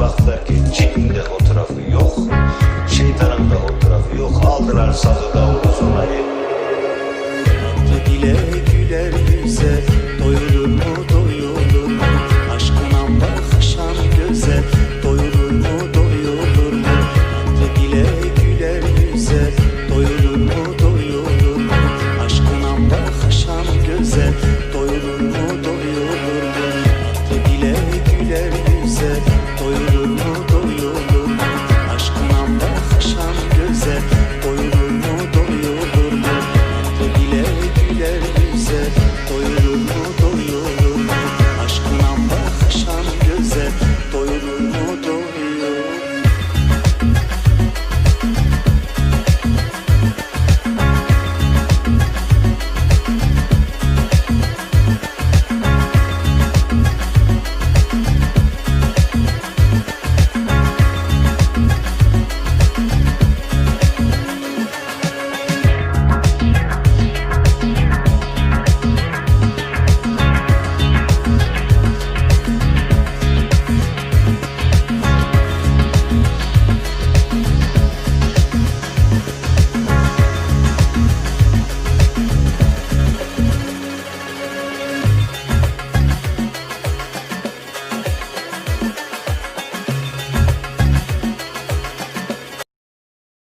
baktılar ki cinde o tarafı yok. Şeytanın da o tarafı yok. Aldılar sazı davulu zurnayı. Dile bize doyurur mu?